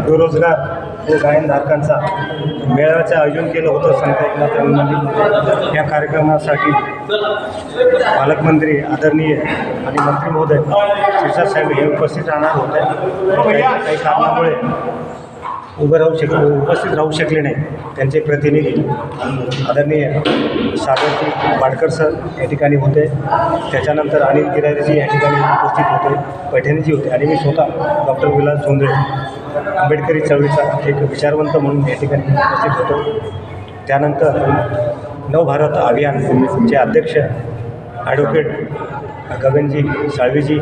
बेरोजगार व गायनधारकांचा मेळाव्याचं आयोजन केलं होतं संत एकनाथ रंगमंदिर या कार्यक्रमासाठी पालकमंत्री आदरणीय आणि मंत्री महोदय शिरसाट साहेब हे उपस्थित राहणार होते. काही काही कारणामुळे उभं राहू शक उपस्थित राहू शकले नाही त्यांचे प्रतिनिधी आदरणीय सागरजी वाडकर सर या ठिकाणी होते. त्याच्यानंतर अनिल गिरारीजी या ठिकाणी उपस्थित होते. पैठणीजी होते आणि मी स्वतः डॉक्टर विलास झोंदळे आंबेडकरी चळवळीचा एक विचारवंत म्हणून या ठिकाणी उपस्थित होतो. त्यानंतर नवभारत अभियानचे अध्यक्ष ॲडव्होकेट गगनजी साळवीजी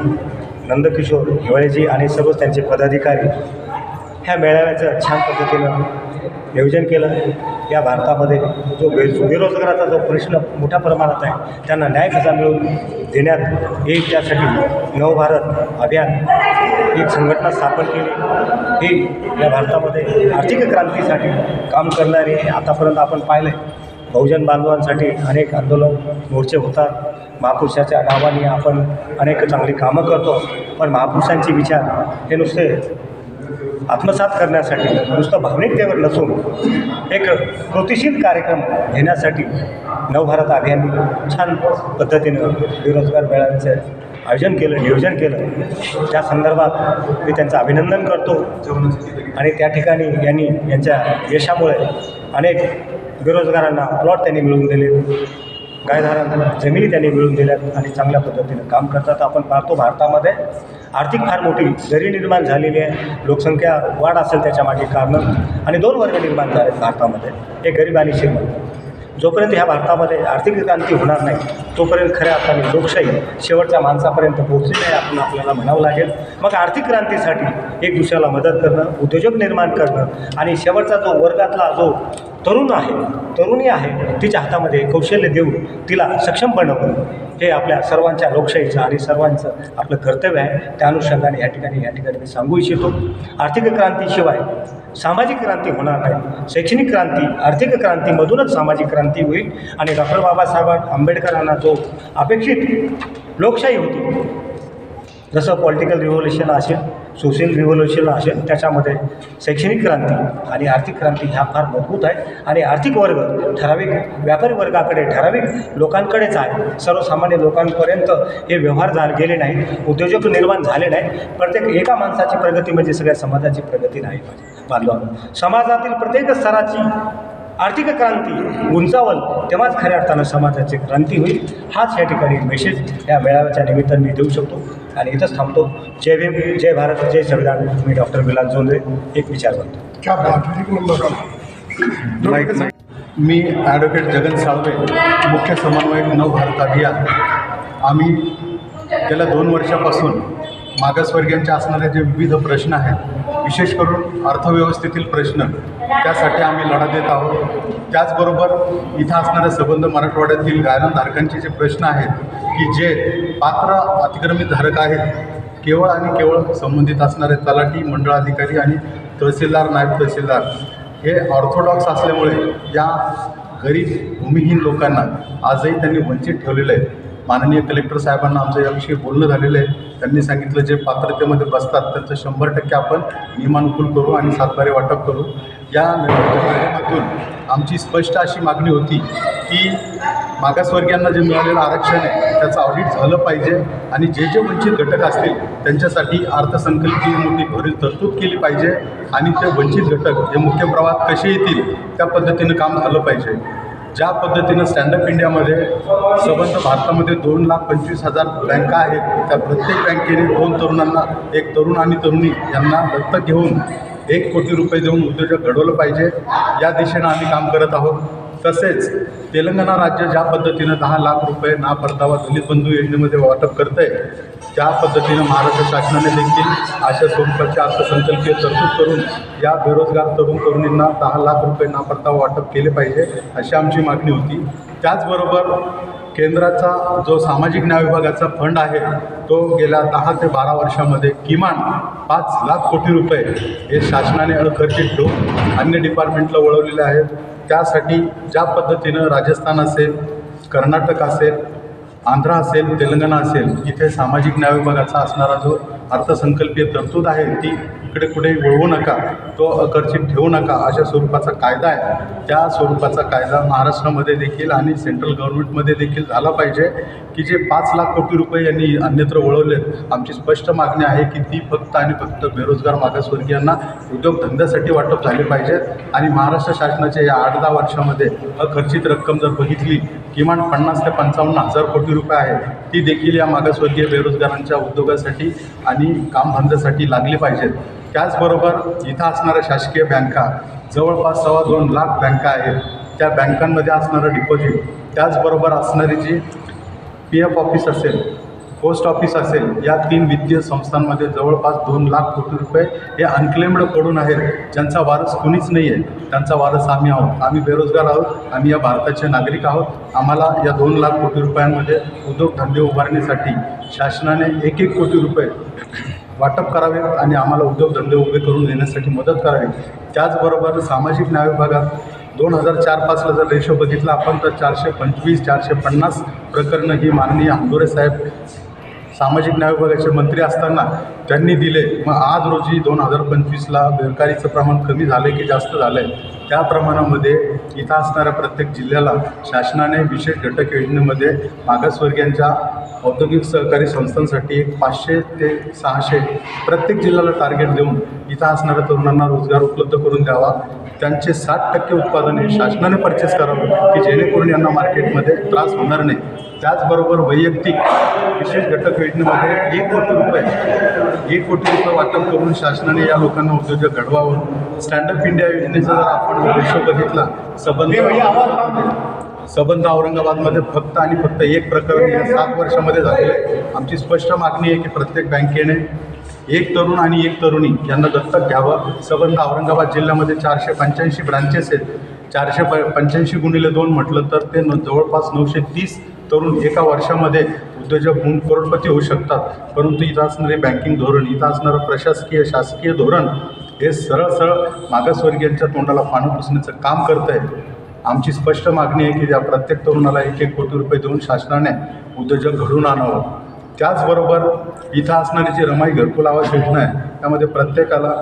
नंदकिशोर हिवाळेजी आणि सर्वच त्यांचे पदाधिकारी ह्या मेळाव्याचं छान पद्धतीनं नियोजन केलं. या भारतामध्ये जो बे बेरोजगाराचा जो प्रश्न मोठ्या प्रमाणात आहे त्यांना न्याय कसा मिळवून देण्यात येईल त्यासाठी नवभारत अभियान एक संघटना स्थापन केली. ही या भारतामध्ये आर्थिक क्रांतीसाठी काम करणारी आतापर्यंत आपण पाहिलं आहे बहुजन बांधवांसाठी अनेक आंदोलन मोर्चे होतात. महापुरुषाच्या नावाने आपण अनेक चांगली कामं करतो. पण महापुरुषांचे विचार हे नुसते आत्मसात करण्यासाठी नुसतं भावनिकतेवर नसून एक कृतिशील कार्यक्रम घेण्यासाठी नवभारत अभियान छान पद्धतीनं बेरोजगार मेळाव्याचं आयोजन केलं नियोजन केलं. त्या संदर्भात मी त्यांचं अभिनंदन करतो. आणि त्या ठिकाणी यांनी यांच्या यशामुळे अनेक बेरोजगारांना प्लॉट त्यांनी मिळवून दिले. गायधारांना जमिनी त्यांनी मिळवून दिल्या आणि चांगल्या पद्धतीनं काम करतात. आपण पाहतो भारतामध्ये आर्थिक फार मोठी दरी निर्माण झालेली आहे. लोकसंख्या वाढ असेल त्याच्यामागे कारणं. आणि दोन वर्ग निर्माण झाले आहेत भारतामध्ये. एक गरीब आणि श्रीमंत. जोपर्यंत ह्या भारतामध्ये आर्थिक क्रांती होणार नाही तोपर्यंत खऱ्या अर्थाने लोकशाही शेवटच्या माणसापर्यंत पोहोचली नाही आपण आपल्याला म्हणावं लागेल. मग आर्थिक क्रांतीसाठी एक दुसऱ्याला मदत करणं उद्योजक निर्माण करणं आणि शेवटचा जो वर्गातला जो तरुण आहे तरुणी आहे तिच्या हातामध्ये कौशल्य देऊन तिला सक्षम बनवणं हे आपल्या सर्वांच्या लोकशाहीचं आणि सर्वांचं आपलं कर्तव्य आहे. त्या अनुषंगाने या ठिकाणी या ठिकाणी मी सांगू इच्छितो. आर्थिक क्रांतीशिवाय सामाजिक क्रांती होणार नाही. शैक्षणिक क्रांती आर्थिक क्रांतीमधूनच सामाजिक क्रांती होईल. आणि डॉक्टर बाबासाहेब आंबेडकरांना जो अपेक्षित लोकशाही होती जसं पॉलिटिकल रिव्होल्युशन असेल सोशल रिव्होल्युशन असेल त्याच्यामध्ये शैक्षणिक क्रांती आणि आर्थिक क्रांती ह्या फार मजबूत आहे. आणि आर्थिक वर्ग ठराविक व्यापारी वर्गाकडे ठराविक लोकांकडेच आहे. सर्वसामान्य लोकांपर्यंत हे व्यवहार झाले गेले नाहीत. उद्योजक निर्माण झाले नाही प्रत्येक एका माणसाची प्रगती म्हणजे सगळ्या समाजाची प्रगती नाही बांधवा समाजातील प्रत्येक स्तराची आर्थिक क्रांती उंचावल तेव्हाच खऱ्या अर्थानं समाजाची क्रांती होईल हाच या ठिकाणी मेसेज या मेळाव्याच्या निमित्ताने मी देऊ शकतो. आणि इथंच थांबतो. जय भीम जय भारत जय संविधान. मी डॉक्टर विलास जोंधळे एक विचारवंत. क्या बात है एक नंबर का? मी ॲडव्होकेट जगन साळवे मुख्य समन्वयक नव भारत अभियान. आम्ही गेल्या दोन वर्षापासून मागासवर्गीयांचे असणारे जे विविध प्रश्न आहेत विशेष करून अर्थव्यवस्थेतील प्रश्न त्यासाठी आम्ही लढा देत आहोत. त्याचबरोबर इथं असणाऱ्या सबंध मराठवाड्यातील गायनधारकांचे जे प्रश्न आहेत की जे पात्र अतिक्रमित धारक आहेत केवळ आणि केवळ संबंधित असणारे तलाठी मंडळाधिकारी आणि तहसीलदार नायब तहसीलदार हे ऑर्थोडॉक्स असल्यामुळे या गरीब भूमिहीन लोकांना आजही त्यांनी वंचित ठेवलेलं आहे. माननीय कलेक्टर साहेबांना आमचं याविषयी बोलणं झालेलं आहे. त्यांनी सांगितलं जे पात्रतेमध्ये बसतात त्यांचं शंभर टक्के आपण नियमानुकूल करू आणि सातबारे वाटप करू. या माध्यमातून आमची स्पष्ट अशी मागणी होती की मागासवर्गीयांना जे मिळालेलं आरक्षण आहे त्याचं ऑडिट झालं पाहिजे आणि जे जे वंचित घटक असतील त्यांच्यासाठी अर्थसंकल्पीय मोठी भरीव तरतूद केली पाहिजे आणि ते वंचित घटक हे मुख्य प्रवाहात कसे येतील त्या पद्धतीनं काम झालं पाहिजे. ज्या पद्धतीनं स्टँडअप इंडियामध्ये संबंध भारतामध्ये दोन लाख पंचवीस हजार बँका आहेत त्या प्रत्येक बँकेने दोन तरुणांना एक तरुण आणि तरुणी यांना दत्तक घेऊन एक कोटी रुपये देऊन उद्योजक घडवलं पाहिजे. या दिशेनं आम्ही काम करत आहोत. तसेच तेलंगणा राज्य ज्या पद्धतीनं दहा लाख रुपये ना परतावा दलित बंधू योजनेमध्ये वाटप करतं आहे त्या पद्धतीनं महाराष्ट्र शासनाने देखील अशा स्वरूपाचे अर्थसंकल्पीय तरतूद करून या बेरोजगार तरुण तरुणींना दहा लाख रुपये ना परतावा वाटप केले पाहिजे अशी आमची मागणी होती. त्याचबरोबर केंद्राचा जो सामाजिक न्याय विभागाचा फंड आहे तो गेल्या दहा ते बारा वर्षामध्ये किमान पाच लाख कोटी रुपये हे शासनाने अखर्चित ठेवून अन्य डिपार्टमेंटला वळवलेले आहेत. त्यासाठी ज्या पद्धतीनं राजस्थान असेल कर्नाटक असेल आंध्र असेल तेलंगणा असेल इथे सामाजिक न्याय विभागाचा असणारा जो अर्थसंकल्पीय तरतूद आहे ती इकडे कुठे वळवू नका तो आकर्षित ठेवू नका अशा स्वरूपाचा कायदा आहे. त्या स्वरूपाचा कायदा महाराष्ट्रामध्ये देखील आणि सेंट्रल गव्हर्नमेंटमध्ये देखील झाला पाहिजे की जे पाच लाख कोटी रुपये यांनी अन्यत्र वळवलेत आमची स्पष्ट मागणी आहे की ती फक्त आणि फक्त बेरोजगार मागासवर्गीयांना उद्योगधंद्यासाठी वाटप झाले पाहिजेत आणि महाराष्ट्र शासनाच्या या आठ दहा वर्षामध्ये अखर्चित रक्कम जर बघितली किमान पन्नास ते पंचावन्न हजार कोटी रुपये आहे ती देखील या मागासवर्गीय बेरोजगारांच्या उद्योगासाठी आणि कामधंद्यासाठी लागली पाहिजेत. त्याचबरोबर इथं असणाऱ्या शासकीय बँका जवळपास सव्वा दोन लाख बँका आहेत. त्या बँकांमध्ये असणारं डिपॉझिट त्याचबरोबर असणारी जी पी एफ ऑफिस असेल पोस्ट ऑफिस असेल या तीन वित्तीय संस्थांमध्ये जवळपास दोन लाख कोटी रुपये हे अनक्लेम्ड पडून आहेत. ज्यांचा वारस कुणीच नाही आहे त्यांचा वारस आम्ही आहोत. आम्ही बेरोजगार आहोत. आम्ही या भारताचे नागरिक आहोत. आम्हाला या दोन लाख कोटी रुपयांमध्ये उद्योगधंदे उभारण्यासाठी शासनाने एक एक कोटी रुपये वाटप करावे आणि आम्हाला उद्योगधंदे उभे करून देण्यासाठी मदत करावी. त्याचबरोबर सामाजिक न्याय विभागात दोन हजार चार पाचला जर रेशो बघितला आपण तर चारशे पंचवीस चारशे पन्नास प्रकरणं ही माननीय आंदोरे साहेब सामाजिक न्याय विभागाचे मंत्री असताना त्यांनी दिले. मग आज रोजी दोन हजार पंचवीसला बेरोजगारीचं प्रमाण कमी झालं की जास्त झालं आहे त्या प्रमाणामध्ये इथं असणाऱ्या प्रत्येक जिल्ह्याला शासनाने विशेष घटक योजनेमध्ये मागासवर्गीयांच्या औद्योगिक सहकारी संस्थांसाठी एक पाचशे ते सहाशे प्रत्येक जिल्ह्याला टार्गेट देऊन इथं असणाऱ्या तरुणांना रोजगार उपलब्ध करून द्यावा. त्यांचे साठ टक्के उत्पादन हे शासनाने परचेस करावं की जेणेकरून यांना मार्केटमध्ये त्रास होणार नाही. त्याचबरोबर वैयक्तिक विशेष घटक योजनेमध्ये एक कोटी रुपये एक कोटी रुपये वाटप करून शासनाने या लोकांना उद्योजक घडवावं. स्टँडअप इंडिया योजनेचा जर आपण रेशो बघितला संबंधित सबंध औरंगाबादमध्ये फक्त आणि फक्त एक प्रकरण या सात वर्षामध्ये झालेलं आहे. आमची स्पष्ट मागणी आहे की प्रत्येक बँकेने एक तरुण आणि एक तरुणी यांना दत्तक घ्यावं. सबंध औरंगाबाद जिल्ह्यामध्ये चारशे पंच्याऐंशी ब्रांचेस आहेत. चारशे प पंच्याऐंशी गुणिले दोन म्हटलं तर ते न जवळपास नऊशे तीस तरुण एका वर्षामध्ये उद्योजक होऊन करोडपती होऊ शकतात. परंतु इथं असणारे बँकिंग धोरण इथं असणारं प्रशासकीय शासकीय धोरण हे सरळ सरळ मागासवर्गीयांच्या तोंडाला पाणी पुसण्याचं काम करत आहे आमची स्पष्ट मागणी आहे की या प्रत्येक तरुणाला एक एक कोटी रुपये देऊन शासनाने उद्योजक घडून आणावं. त्याचबरोबर इथं असणारी जी रमाई घरकुल आवास योजना आहे त्यामध्ये प्रत्येकाला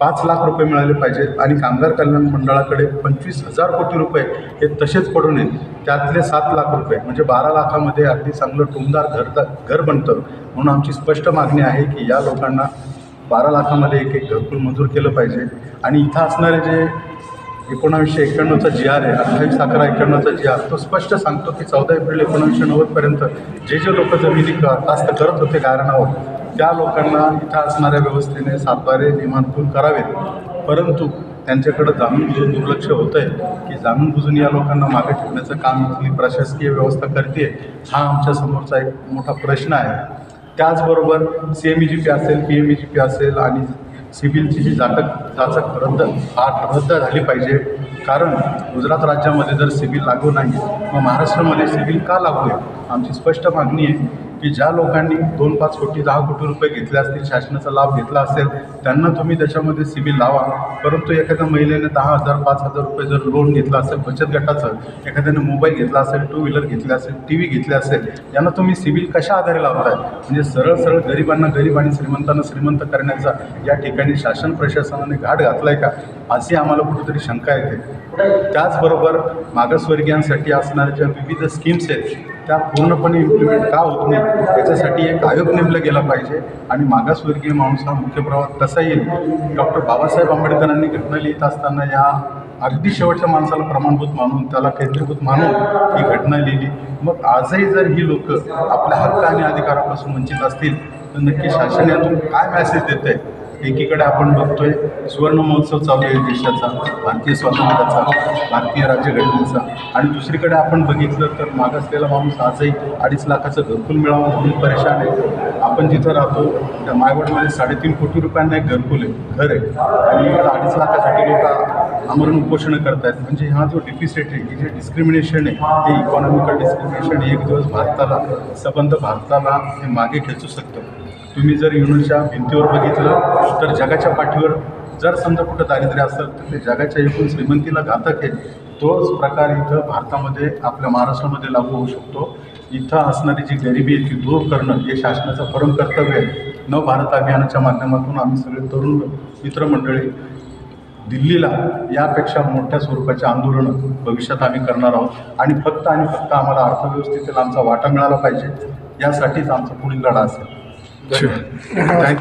पाच लाख रुपये मिळाले पाहिजेत आणि कामगार कल्याण मंडळाकडे पंचवीस हजार कोटी रुपये हे तसेच पडून येईल. त्यातले सात लाख रुपये म्हणजे बारा लाखामध्ये अगदी चांगलं टुमदार घर घर बनतं. म्हणून आमची स्पष्ट मागणी आहे की या लोकांना बारा लाखामध्ये एक एक घरकुल मंजूर केलं पाहिजे. आणि इथं असणारे जे एकोणावीसशे एक्क्याण्णवचा जी आर आहे अठ्ठावीस अकरा एक्क्याण्णवचा जी आर तो स्पष्ट सांगतो की चौदा एप्रिल एकोणीसशे नव्वदपर्यंत जे जे लोक जमिनी कास्त करत होते गारणावर त्या लोकांना इथं असणाऱ्या व्यवस्थेने सातबारे नियमांकून करावेत. परंतु त्यांच्याकडं जाणून बुजून दुर्लक्ष होतं आहे की जाणून बुजून या लोकांना मागे ठेवण्याचं काम इथली प्रशासकीय व्यवस्था करते हा आमच्यासमोरचा एक मोठा प्रश्न आहे. त्याचबरोबर C M E G P असेल P M E G P असेल आणि सिबिलची जी जातक जाचक रद्द आठ रद्द झाली पाहिजे. कारण गुजरात राज्यामध्ये जर सिबिल लागू नाही मग महाराष्ट्रामध्ये सिबिल का लागू आहे? आमची स्पष्ट मागणी आहे. की ज्या लोकांनी दोन पाच कोटी दहा कोटी रुपये घेतले असतील शासनाचा लाभ घेतला असेल त्यांना तुम्ही त्याच्यामध्ये सिबिल लावा. परंतु एखाद्या महिलेने दहा हजार पाच हजार रुपये जर लोन घेतलं असेल बचत गटाचं एखाद्याने मोबाईल घेतला असेल टू व्हीलर घेतली असेल टी व्ही घेतली असेल यांना तुम्ही सिबिल कशा आधारे लावताय? म्हणजे सरळ सरळ गरिबांना गरीब आणि श्रीमंतांना श्रीमंत करण्याचा या ठिकाणी शासन प्रशासनाने घाट घातलाय का? अशी आम्हाला कुठेतरी शंका येते. त्याचबरोबर मागासवर्गीयांसाठी असणाऱ्या ज्या विविध स्कीम्स आहेत त्या पूर्णपणे इम्प्लिमेंट का होत नाही याच्यासाठी एक आयोग नेमला गेला पाहिजे. आणि मागासवर्गीय माणूस हा मुख्य प्रवाह कसा येईल? डॉक्टर बाबासाहेब आंबेडकरांनी घटना लिहित असताना या अगदी शेवटच्या माणसाला प्रमाणभूत मानून त्याला केंद्रीभूत मानून ही घटना लिहिली. मग आजही जर ही लोक आपल्या हक्क आणि अधिकारापासून वंचित असतील तर नक्की शासन यातून काय मॅसेज देत आहे एकीकडे आपण बघतोय सुवर्ण महोत्सव चालू आहे देशाचा भारतीय स्वातंत्र्याचा भारतीय राज्यघटनेचा. आणि दुसरीकडे आपण बघितलं तर मागासलेला माणूस आजही अडीच लाखाचं घरकुल मिळावं म्हणून परेशान आहे. आपण जिथं राहतो त्या मायवडमध्ये साडेतीन कोटी रुपयांना एक घरकुल आहे घर आहे. आणि अडीच लाखासाठी लोक आमरण उपोषणं करतायत. म्हणजे हा जो डिफिसिट आहे जे डिस्क्रिमिनेशन आहे ते इकॉनॉमिकल डिस्क्रिमिनेशन एक दिवस भारताला सबंध भारताला हे मागे खेचू शकतं. तुम्ही जर युनोच्या भिंतीवर बघितलं तर जगाच्या पाठीवर जर समजा कुठं दारिद्र्य असेल तर ते जगाच्या एकूण श्रीमंतीला घातक आहे. तोच प्रकार इथं भारतामध्ये आपल्या महाराष्ट्रामध्ये लागू होऊ शकतो. इथं असणारी जी गरिबी आहे ती दूर करणं हे शासनाचं परम कर्तव्य आहे. नव भारत अभियानाच्या माध्यमातून आम्ही सगळे तरुण मित्रमंडळी दिल्लीला यापेक्षा मोठ्या स्वरूपाचे आंदोलनं भविष्यात आम्ही करणार आहोत. आणि फक्त आणि फक्त आम्हाला अर्थव्यवस्थेतील आमचा वाटा मिळाला पाहिजे यासाठीच आमचा पुढील लढा असेल. Sure. Thank